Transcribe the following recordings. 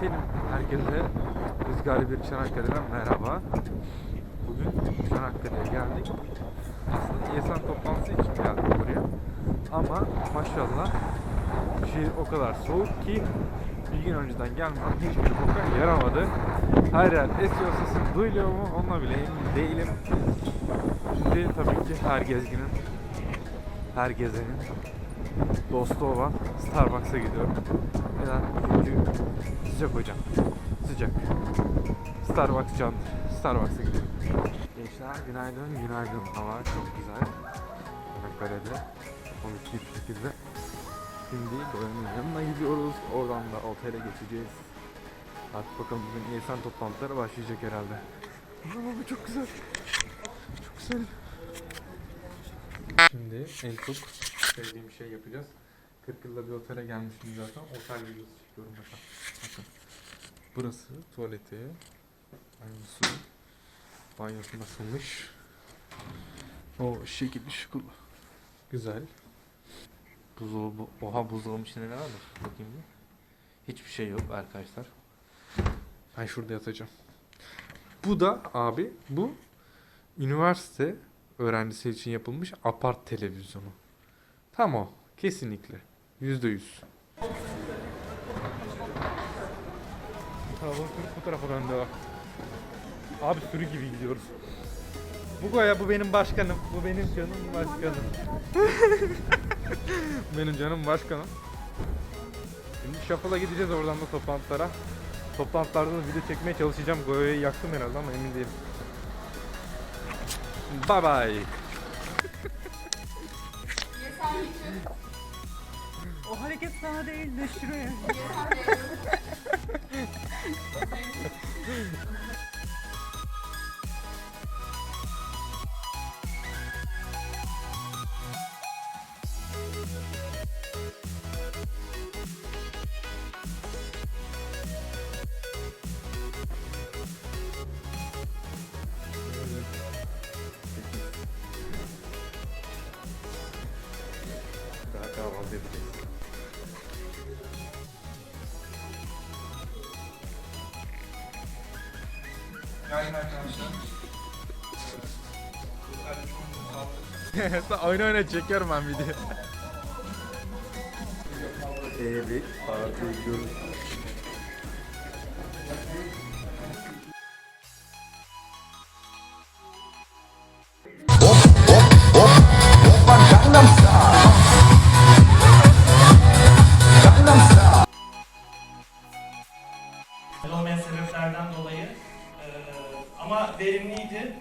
Efendim herkese Rüzgarlı bir Çanakkale'den merhaba. Bugün Çanakkale'ye geldik. Aslında ESAN toplantısı için geldik buraya. Ama maşallah şehir o kadar soğuk ki bir gün önceden gelmem hiçbir boka yaramadı. Her yer esiyor sesim duyuluyor mu onunla bile emin değilim. Şimdi tabii ki her gezginin, her gezenin dostu olan Starbucks'a gidiyorum. Neden? Çünkü sıcak hocam. Sıcak. Starbucks can. Starbucks'a gidiyorum. Gençler günaydın, günaydın. Hava çok güzel. Bir şekilde. Şimdi Boyan'ın yanına gidiyoruz. Oradan da otele geçeceğiz. Artık bakalım bugün ESN toplantıları başlayacak herhalde. Aa, çok güzel. Çok güzel. Şimdi en çok sevdiğim şey yapacağız. 40 yılda bir otele gelmişim zaten. Otel videosu çekiyorum bakın. Bakın. Burası tuvaleti. Aynısı. Banyosu nasılmış? O şekil şukul. Güzel. Buzdolabı, oha buzdolabının içinde ne varmış? Bakayım bir. Hiçbir şey yok arkadaşlar. Ben şurada yatacağım. Bu da abi bu üniversite öğrencisi için yapılmış apart televizyonu. Tamam kesinlikle. Yüzde yüz. bu tarafa döndü o. Abi sürü gibi gidiyoruz. Bu Goya bu benim başkanım. Bu benim canım başkanım. benim canım başkanım. Şimdi Shuffle'a gideceğiz oradan da toplantılara. Toplantılarda da video çekmeye çalışacağım. Goya'yı yaktım herhalde ama emin değilim. Bye bye. O hareket sana değil de şuraya. Sen oyna oyna çekiyorum ben video. Evet, partiye gidiyoruz. olmayan sebeplerden dolayı Ee, ama verimliydi.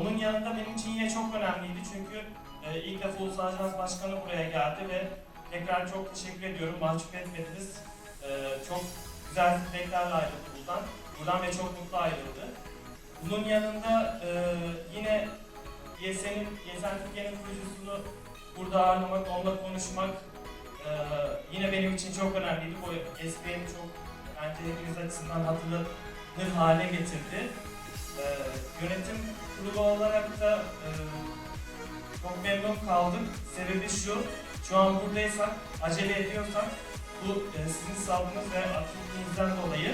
Onun yanında benim için yine çok önemliydi çünkü e, ilk defa Ulusal Ajans Başkanı buraya geldi ve tekrar çok teşekkür ediyorum. Mahcup etmediniz. Ee, çok güzel feedbacklerle ayrıldı buradan. Buradan ve çok mutlu ayrıldı. Bunun yanında e, yine YSN'in, YSN Türkiye'nin kurucusunu burada ağırlamak, onunla konuşmak e, yine benim için çok önemliydi. Bu SP'nin çok bence hepiniz açısından hatırlanır hale getirdi. Ee, yönetim kurulu olarak da e, çok memnun kaldım. Sebebi şu, şu an buradaysak, acele ediyorsak bu e, sizin sabrınız ve aktifliğinizden dolayı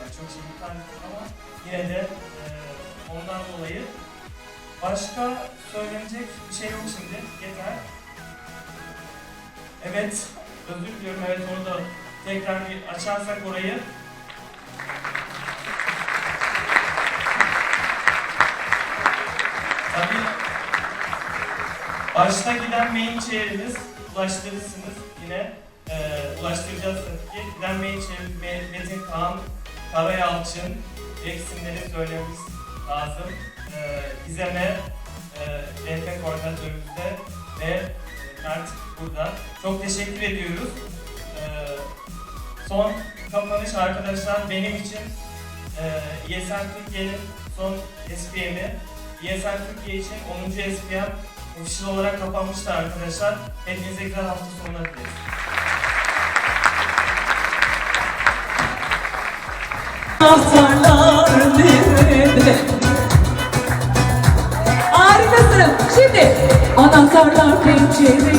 yani çok şey ettik ama yine de e, ondan dolayı başka söylenecek bir şey yok şimdi. Yeter. Evet, özür diliyorum. Evet onu da tekrar bir açarsak orayı. Başta giden main chair'iniz ulaştırırsınız yine e, ulaştıracağız tabii ki. Giden chair Me- Metin Kaan, Karayalçın, isimleri söylememiz lazım. E, İzeme, e, RP koordinatörümüzde ve Mert burada. Çok teşekkür ediyoruz. E, son kapanış arkadaşlar benim için e, ESN Türkiye'nin son SPM'i ESN Türkiye için 10. SPM official olarak kapanmıştı arkadaşlar. Hepinize güzel hafta sonları dileriz. Anahtarlar nerede? Harikasın. Şimdi anahtarlar pencerede,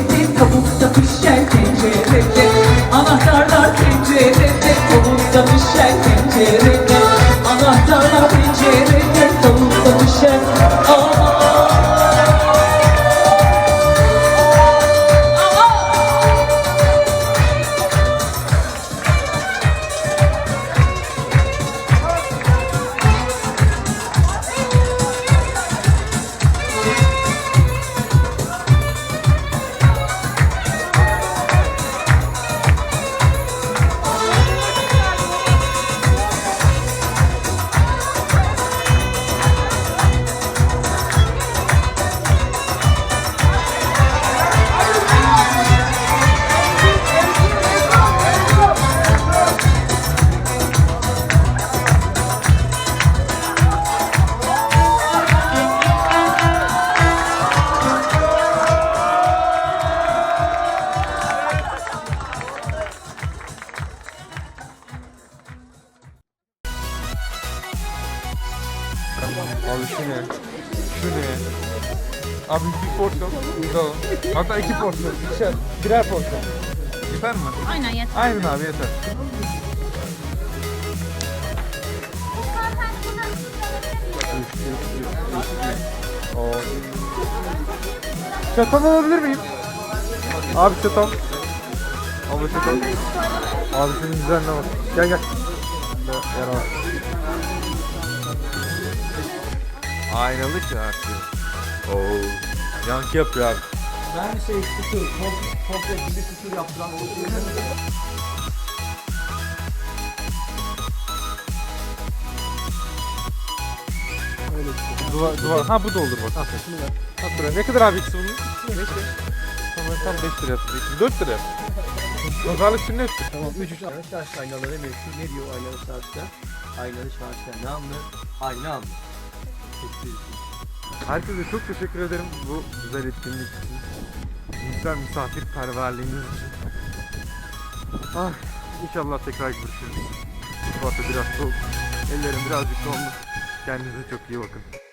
Abi şu ne? Şu ne? Abi bir porsiyon. Tamam. Hatta iki porsiyon. İkişer. Birer porsiyon. Yeter mi? Aynen yeter. Aynen abi yeter. Oo. Çatal alabilir miyim? Abi çatal. Abi çatal. Abi senin güzelliğine bak. Gel gel. Gel, Gel abi. Aynalı şarkı. Oo. Yankı yapıyor abi. Ben şey tutur, komple, bir tutur yaptıran Duvar, duvar. Ha bu da olur bak. Aferin. Şunu ver. At buraya. Ne kadar abi ikisi bunun? 5 5. Tamam tam 5 lira yaptı. 4 lira. Pazarlık sünnet. Tamam 3 3 Şarj aynaları meşhur. Ne diyor aynalı şarjda? Aynalı şarjda ne anlı? Ayna Herkese çok teşekkür ederim bu güzel etkinlik için. Güzel misafirperverliğiniz için. Ah, inşallah tekrar görüşürüz. Bu arada biraz soğuk. Ellerim birazcık dondu. Kendinize çok iyi bakın.